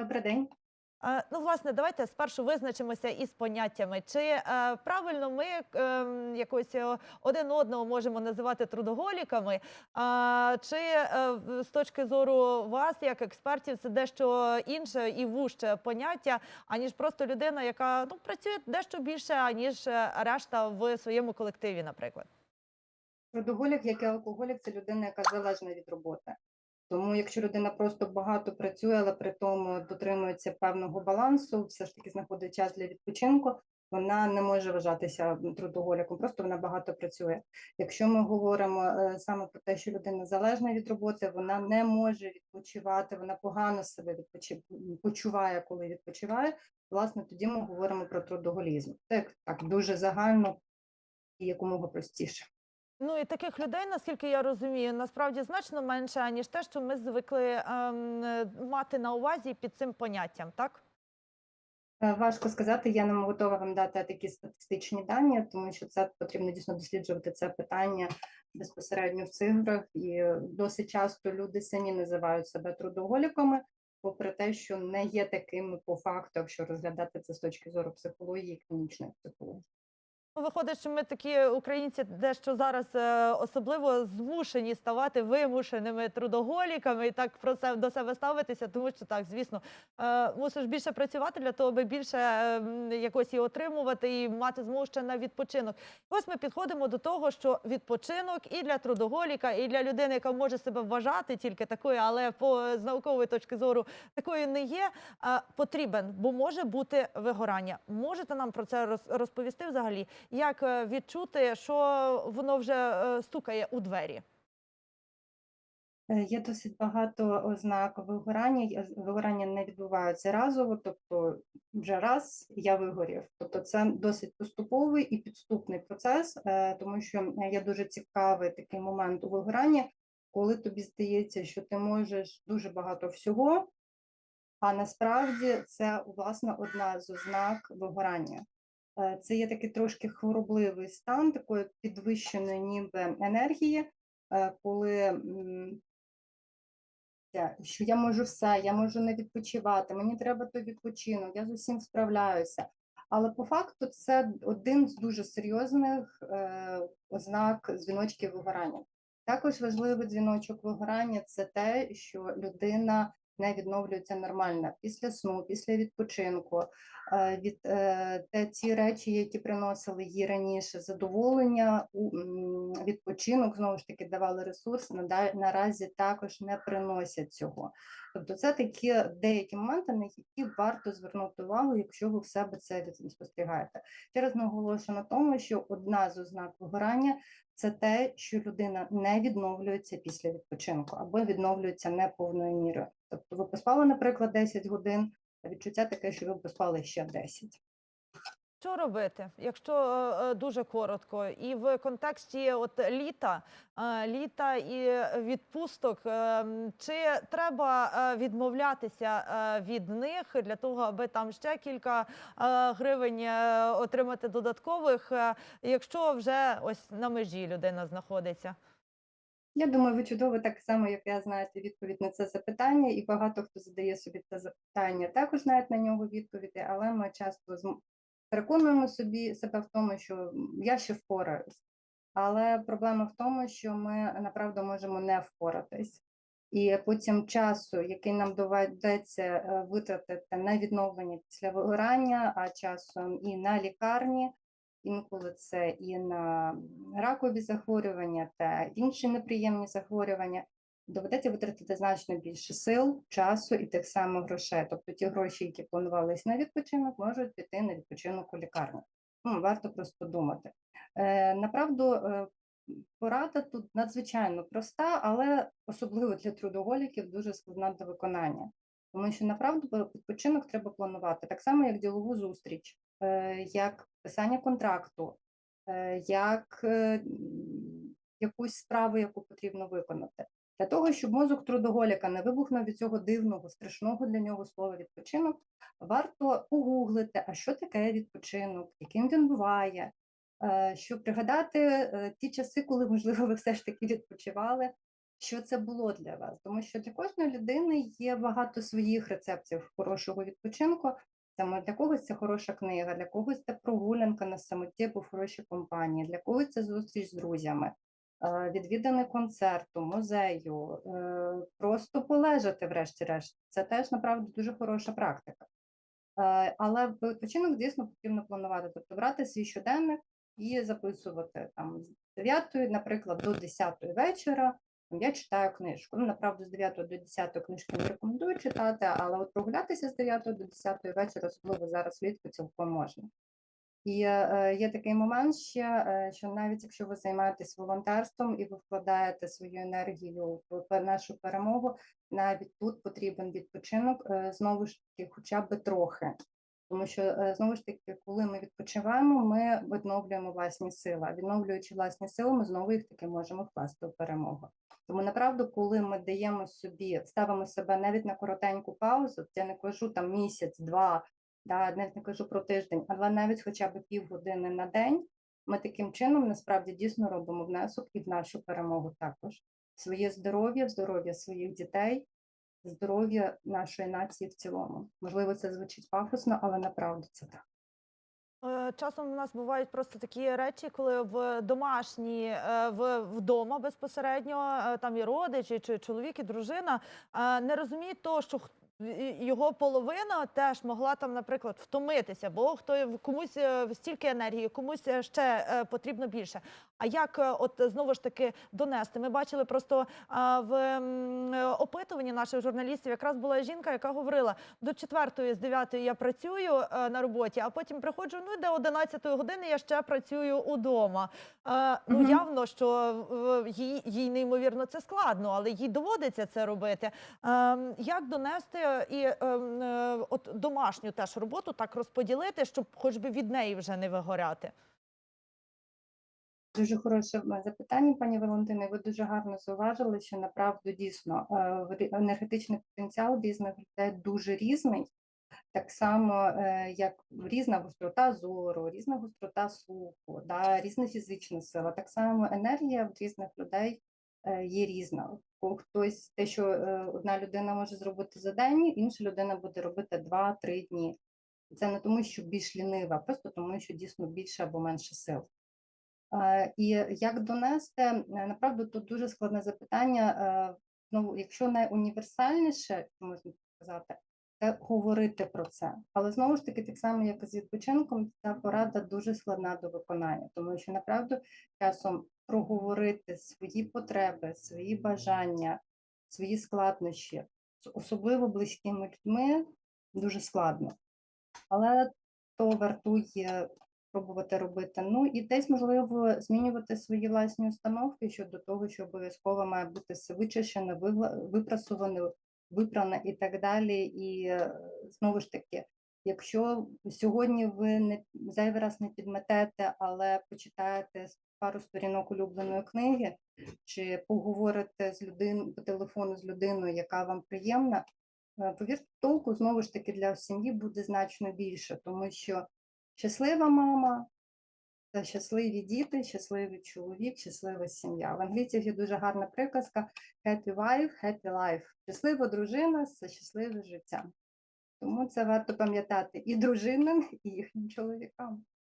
Добрий день. Е, Ну, власне, давайте спершу визначимося із поняттями. Чи е, правильно ми е, якось один одного можемо називати трудоголіками? А, чи е, з точки зору вас, як експертів, це дещо інше і вужче поняття, аніж просто людина, яка ну, працює дещо більше, аніж е, решта в своєму колективі, наприклад? Трудоголік, як і алкоголік, це людина, яка залежна від роботи. Тому якщо людина просто багато працює, але при тому дотримується певного балансу, все ж таки знаходить час для відпочинку, вона не може вважатися трудоголіком, просто вона багато працює. Якщо ми говоримо е, саме про те, що людина залежна від роботи, вона не може відпочивати, вона погано себе відпочи... почуває, коли відпочиває. Власне, тоді ми говоримо про трудоголізм. Це так дуже загально і якомога простіше. Ну і таких людей, наскільки я розумію, насправді значно менше, ніж те, що ми звикли ем, мати на увазі під цим поняттям, так? Е, Важко сказати, я не готова вам дати такі статистичні дані, тому що це потрібно дійсно досліджувати це питання безпосередньо в цифрах, і досить часто люди самі називають себе трудоголіками, попри те, що не є такими по факту, якщо розглядати це з точки зору психології і клінічної психології. Ну, Виходить, що ми такі українці дещо зараз е, особливо змушені ставати вимушеними трудоголіками і так про це до себе ставитися, тому що так, звісно, е, мусиш більше працювати для того, аби більше е, якось і отримувати і мати змогу ще на відпочинок. Ось ми підходимо до того, що відпочинок і для трудоголіка, і для людини, яка може себе вважати тільки такою, але по з наукової точки зору такою не є, потрібен, бо може бути вигорання. Можете нам про це роз- розповісти взагалі? Як е, відчути, що воно вже е, стукає у двері? Е, Є досить багато ознак вигорання. Вигорання не відбуваються разово, тобто вже раз я вигорів. Тобто це досить поступовий і підступний процес, тому що є дуже цікавий такий момент у вигоранні, коли тобі здається, що ти можеш дуже багато всього, а насправді це власне одна з ознак вигорання. Е, Це є такий трошки хворобливий стан такої підвищеної ніби енергії, е, коли що я можу все, я можу не відпочивати, мені треба той відпочинок, я з усім справляюся. Але по факту це один з дуже серйозних е, ознак дзвіночків вигорання. Також важливий дзвіночок вигорання це те, що людина не відновлюється нормально після сну, після відпочинку, е, від е, те, ті речі, які приносили їй раніше задоволення, відпочинок, знову ж таки давали ресурс, наразі також не приносять цього. Тобто це такі деякі моменти, на які варто звернути увагу, якщо ви в себе це спостерігаєте. Ще раз наголошую на тому, що одна з ознак вигорання це те, що людина не відновлюється після відпочинку або відновлюється не повною мірою. Тобто ви поспали, наприклад, 10 годин, а відчуття таке, що ви поспали ще 10. Що робити, якщо е, е, дуже коротко, і в контексті от літа, е, літа і відпусток, чи треба відмовлятися від них для того, аби там ще кілька гривень отримати додаткових, якщо вже ось на межі людина знаходиться? Я думаю, ви чудово так само, як я знаєте відповідь на це запитання, і багато хто задає собі це запитання, також знають на нього відповіді, але ми часто переконуємо собі себе в тому, що я ще впораюсь. Але проблема в тому, що ми направду можемо не впоратись. І потім часу, який нам доведеться е, витратити на відновлення після вигорання, а часом і на лікарні, інколи це і на ракові захворювання та інші неприємні захворювання, доведеться витратити значно більше сил, часу і тих самих грошей. Тобто ті гроші, які планувалися на відпочинок, можуть піти на відпочинок у лікарню. Ну, варто просто думати. Е, направду, е, порада тут надзвичайно проста, але особливо для трудоголіків дуже складна до виконання. Тому що направду відпочинок треба планувати так само, як ділову зустріч, е, як писання контракту, е, як е, якусь справу, яку потрібно виконати. Для того, щоб мозок трудоголіка не вибухнув від цього дивного, страшного для нього слова відпочинок, варто погуглити, а що таке відпочинок, яким він буває, е, щоб пригадати ті часи, коли, можливо, ви все ж таки відпочивали, що це було для вас. Тому що для кожної людини є багато своїх рецептів хорошого відпочинку. Там для когось це хороша книга, для когось це прогулянка на самоті в хорошій компанії, для когось це зустріч з друзями, е, відвідини концерту, музею, е, просто полежати, врешті-решт. Це теж направду дуже хороша практика. Е, Але відпочинок дійсно потрібно планувати, тобто брати свій щоденник і записувати там з 9, наприклад, до 10 вечора. Я читаю книжку. Ну, направду, з 9 до 10 книжки не рекомендую читати, але от прогулятися з 9 до 10 вечора, особливо зараз влітку, цілком можна. І е, є такий момент ще, е, що навіть якщо ви займаєтесь волонтерством і ви вкладаєте свою енергію в нашу перемогу, навіть тут потрібен відпочинок е, знову ж таки, хоча б трохи. Тому що е, знову ж таки, коли ми відпочиваємо, ми відновлюємо власні сили. Відновлюючи власні сили, ми знову їх таки можемо вкласти в перемогу. Тому направду, коли ми даємо собі, ставимо себе навіть на коротеньку паузу, я не кажу там місяць, два, да, навіть не кажу про тиждень, але навіть хоча б півгодини на день, ми таким чином насправді дійсно робимо внесок і в нашу перемогу також. Своє здоров'я, здоров'я своїх дітей, здоров'я нашої нації в цілому. Можливо, це звучить пафосно, але направду це так. Е, Часом у нас бувають просто такі речі, коли в домашні е, в вдома безпосередньо е, там і родичі, чи чоловік, і дружина не розуміють того, що його половина теж могла там, наприклад, втомитися, бо хто комусь е, стільки енергії, комусь е, ще е, потрібно більше. А як от знову ж таки донести? Ми бачили просто в опитуванні наших журналістів, якраз була жінка, яка говорила: до четвертої з дев'ятої я працюю на роботі, а потім приходжу. Ну до одинадцятої години я ще працюю удома. Ну явно, що їй, їй неймовірно це складно, але їй доводиться це робити. Е, як донести і е, е, от домашню теж роботу так розподілити, щоб хоч би від неї вже не вигоряти? Дуже хороше запитання, пані Валентино. і Ви дуже гарно зауважили, що направду дійсно е, енергетичний потенціал різних людей дуже різний. Так само, як різна гострота зору, різна гострота слуху, да, різна фізична сила. Так само енергія в різних людей є різна. Хтось те, що е, одна людина може зробити за день, інша людина буде робити 2-3 дні. Це не тому, що більш лінива, просто тому, що дійсно більше або менше сил. Е, І як донести, е, направду тут дуже складне запитання. е, Ну, якщо найуніверсальніше, можна сказати, це говорити про це. Але знову ж таки, так само, як і з відпочинком, ця порада дуже складна до виконання, тому що направду часом проговорити свої потреби, свої бажання, свої складнощі з особливо близькими людьми дуже складно. Але то вартує пробувати робити. Ну і десь можливо змінювати свої власні установки щодо того, що обов'язково має бути все вичищено, випрасовано, випране і так далі. І е, знову ж таки, якщо сьогодні ви не зайвий раз не підметете, але почитаєте пару сторінок улюбленої книги, чи поговорите з людиною по телефону з людиною, яка вам приємна, е, повірте, толку знову ж таки для сім'ї буде значно більше, тому що щаслива мама це щасливі діти, щасливий чоловік, щаслива сім'я. В англійців є дуже гарна приказка happy wife, happy life. Щаслива дружина це щасливе життя. Тому це варто пам'ятати і дружинам, і їхнім чоловікам.